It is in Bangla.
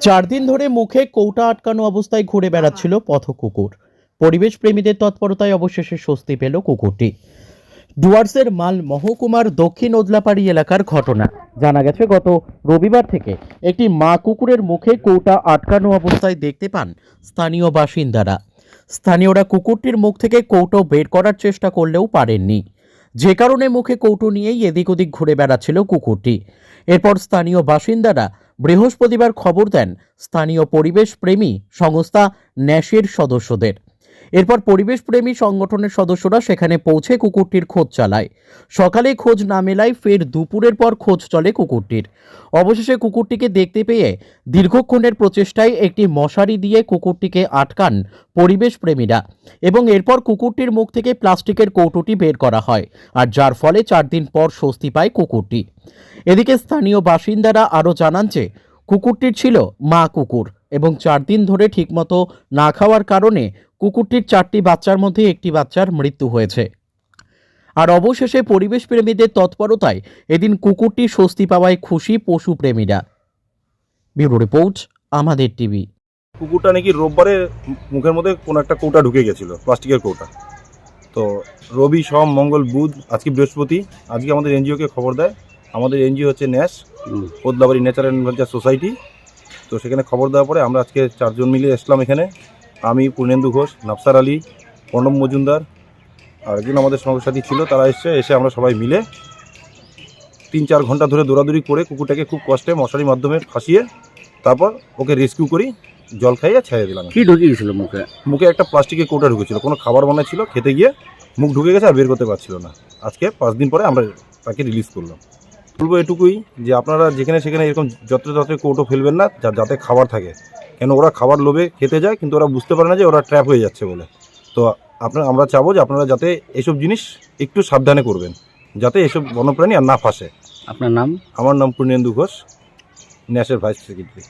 চার দিন ধরে মুখে কৌটা আটকানো অবস্থায় ঘুরে বেড়াচ্ছিল পথ কুকুর পরিবেশ প্রেমীদের তৎপরতায় অবশেষে স্বস্তি পেল কুকুরটি। ডুয়ার্সের মাল মহকুমার দক্ষিণ ওদলাপাড়ি এলাকার ঘটনা। জানা গেছে গত রবিবার থেকে একটি মা কুকুরের মুখে কৌটা আটকানো অবস্থায় দেখতে পান স্থানীয় বাসিন্দারা। স্থানীয়রা কুকুরটির মুখ থেকে কৌটো বের করার চেষ্টা করলেও পারেননি। যে কারণে মুখে কৌটো নিয়েই এদিক ওদিক ঘুরে বেড়াচ্ছিল কুকুরটি। এরপর স্থানীয় বাসিন্দারা বৃহস্পতিবার খবর দেন স্থানীয় পরিবেশ প্রেমী সংস্থা ন্যাশের সদস্যদের। এরপর পরিবেশ প্রেমী সংগঠনের সদস্যরা সেখানে পৌঁছে কুকুরটির খোঁজ চালায়। সকালে খোঁজ না মেলায় ফের দুপুরের পর খোঁজ চলে কুকুরটির। অবশেষে কুকুরটিকে দেখতে পেয়ে দীর্ঘক্ষণের প্রচেষ্টায় একটি মশারি দিয়ে কুকুরটিকে আটকান পরিবেশ প্রেমীরা এবং এরপর কুকুরটির মুখ থেকে প্লাস্টিকের কৌটোটি বের করা হয় আর যার ফলে চার দিন পর স্বস্তি পায় কুকুরটি। এদিকে স্থানীয় বাসিন্দারা আরও জানান যে, কুকুরটির ছিল মা কুকুর। এবং চার দিন ধরে ঠিকমতো না খাওয়ার কারণে কুকুরটির চারটি বাচ্চার মধ্যে একটি বাচ্চার মৃত্যু হয়েছে। আর অবশেষে পরিবেশ প্রেমীদের তৎপরতায় এদিন কুকুরটি স্বস্তি পাওয়ায় খুশি পশু প্রেমীরা ব্যুরো রিপোর্ট আমাদের টিভি। কুকুরটা নাকি রোববারে মুখের মধ্যে কোনো একটা কৌটা ঢুকে গেছিল প্লাস্টিকের কৌটা। তো রবি সোম মঙ্গল বুধ আজকে বৃহস্পতি আজকে আমাদের এনজিওকে খবর দেয়। আমাদের এনজিও হচ্ছে ন্যাশ পদ্মাবাড়ি ন্যাচারাল সোসাইটি। তো সেখানে খবর দেওয়ার পরে আমরা আজকে চারজন মিলে এসলাম এখানে। আমি পূর্ণেন্দু ঘোষ নাফসার আলী প্রণব মজুমদার আর একজন আমাদের সঙ্গসাথী ছিল তারা এসছে এসে আমরা সবাই মিলে তিন চার ঘণ্টা ধরে দৌড়াদৌড়ি করে কুকুরটাকে খুব কষ্টে মশারির মাধ্যমে ফাঁসিয়ে তারপর ওকে রেস্কিউ করি জল খাইয়ে ছেড়ে দিলাম। কি ঢুকে গেছিল মুখে? মুখে একটা প্লাস্টিকের কৌটা ঢুকেছিল কোনো খাবার বানাচ্ছিল খেতে গিয়ে মুখ ঢুকে গেছে আর বের করতে পারছিল না। আজকে পাঁচ দিন পরে আমরা তাকে রিলিজ করলাম। বলব এটুকুই যে আপনারা যেখানে সেখানে এরকম যত্র যত্র কৌটো ফেলবেন না যাতে খাবার থাকে। কেন ওরা খাবার লোভে খেতে যায় কিন্তু ওরা বুঝতে পারে না যে ওরা ট্র্যাপ হয়ে যাচ্ছে বলে। তো আপনার আমরা চাবো যে আপনারা যাতে এসব জিনিস একটু সাবধানে করবেন যাতে এসব বন্যপ্রাণী আর না ফাঁসে। আপনার নাম? আমার নাম পূর্ণেন্দু ঘোষ ন্যাশের ভাইস সেক্রেটারি।